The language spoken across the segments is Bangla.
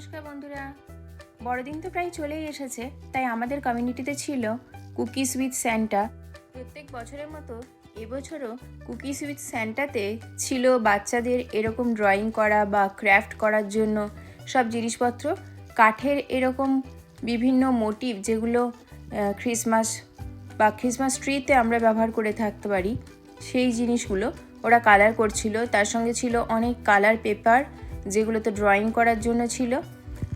নমস্কার বন্ধুরা। বড়দিন তো প্রায় চলেই এসেছে, তাই আমাদের কমিউনিটিতে ছিল কুকিজ উইথ স্যান্টা প্রত্যেক বছরের মতো এবছরও কুকিজ উইথ স্যান্টাতে ছিল বাচ্চাদের এরকম ড্রয়িং করা বা ক্রাফট করার জন্য। সব জিনিসপত্র, কাঠের এরকম বিভিন্ন মোটিভ যেগুলো ক্রিসমাস বা ক্রিসমাস ট্রিতে আমরা ব্যবহার করে থাকতে পারি, সেই জিনিসগুলো ওরা কালার করছিল। তার সঙ্গে ছিল অনেক কালার পেপার যেগুলোতে ড্রয়িং করার জন্য ছিল।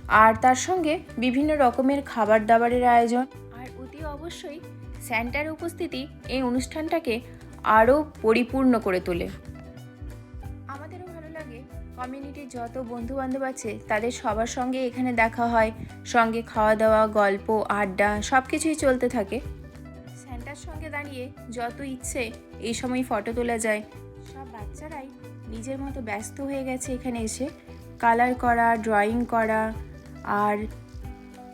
আর তার সঙ্গে বিভিন্ন রকমের খাবার দাবারের আয়োজন। আর অতি অবশ্যই স্যান্টার উপস্থিতি এই অনুষ্ঠানটাকে আরও পরিপূর্ণ করে তোলে। আমাদেরও ভালো লাগে কমিউনিটির যত বন্ধু বান্ধব আছে, তাদের সবার সঙ্গে এখানে দেখা হয়, সঙ্গে খাওয়া দাওয়া গল্প, আড্ডা সব কিছুই চলতে থাকে। স্যান্টার সঙ্গে দাঁড়িয়ে যত ইচ্ছে এই সময় ফটো তোলা যায়। সব বাচ্চারাই নিজের মতো ব্যস্ত হয়ে গেছে এখানে এসে। কালার করা ড্রয়িং করা আর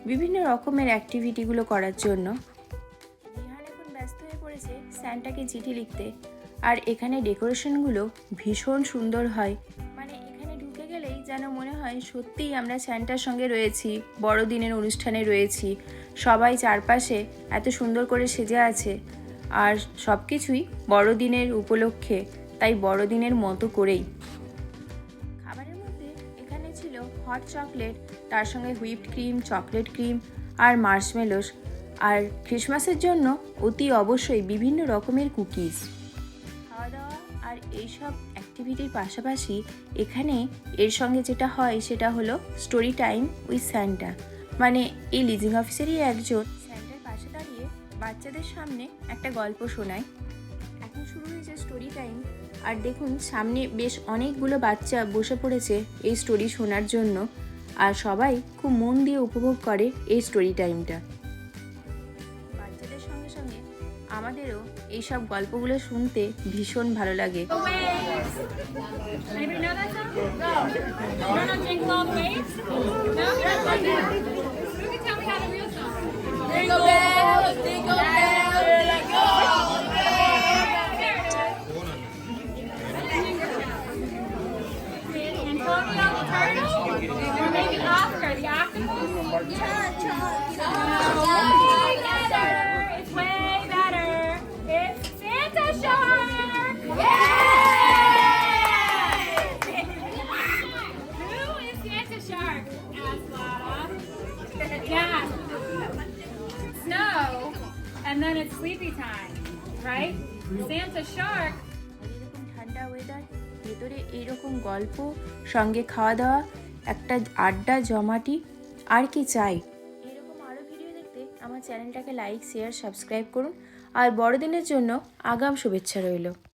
বিভিন্ন রকমের অ্যাক্টিভিটিগুলো করার জন্য। রিহান এখন ব্যস্ত হয়ে পড়েছে স্যান্টাকে চিঠি লিখতে। আর এখানে ডেকোরেশনগুলো ভীষণ সুন্দর হয়। মানে এখানে ঢুকে গেলেই যেন মনে হয় সত্যিই আমরা স্যান্টার সঙ্গে রয়েছি, বড়দিনের অনুষ্ঠানে রয়েছি। সবাই চারপাশে এত সুন্দর করে সেজে আছে। আর সব কিছুই বড়দিনের উপলক্ষে। তাই বড়দিনের মতো করেই। খাবারের মধ্যে এখানে ছিল হট চকলেট তার সঙ্গে হুইপড ক্রিম চকলেট ক্রিম আর মার্শমেলোস আর ক্রিসমাসের জন্য অতি অবশ্যই বিভিন্ন রকমের কুকিজ খাওয়া দাওয়া আর এইসব অ্যাক্টিভিটির পাশাপাশি এখানে এর সঙ্গে যেটা হয় সেটা হলো স্টোরি টাইম উইথ স্যান্টা মানে এই লিজিং অফিসেরই একজন স্যান্টার পাশে দাঁড়িয়ে বাচ্চাদের সামনে একটা গল্প শোনায়। এখন শুরু হয়েছে স্টোরি টাইম আর দেখুন, সামনে বেশ অনেকগুলো বাচ্চা বসে পড়েছে এই স্টোরি শোনার জন্য। আর সবাই খুব মন দিয়ে উপভোগ করে এই স্টোরি টাইমটা বাচ্চাদের সঙ্গে সঙ্গে আমাদেরও এইসব গল্পগুলো শুনতে ভীষণ ভালো লাগে। Colonial turtle? Or maybe Oscar, the octopus? Oh, way better. It's way better. It's Santa Shark! Yay! Who is Santa Shark? asked Lana. Yeah. Snow, and then it's sleepy time, right? Santa Shark. ভেতরে এইরকম গল্প, সঙ্গে খাওয়া দাওয়া একটা আড্ডা, জমাটি, আর কি চাই। এরকম আরও ভিডিও দেখতে আমার চ্যানেলটাকে লাইক শেয়ার সাবস্ক্রাইব করুন। আর বড়দিনের জন্য আগাম শুভেচ্ছা রইল।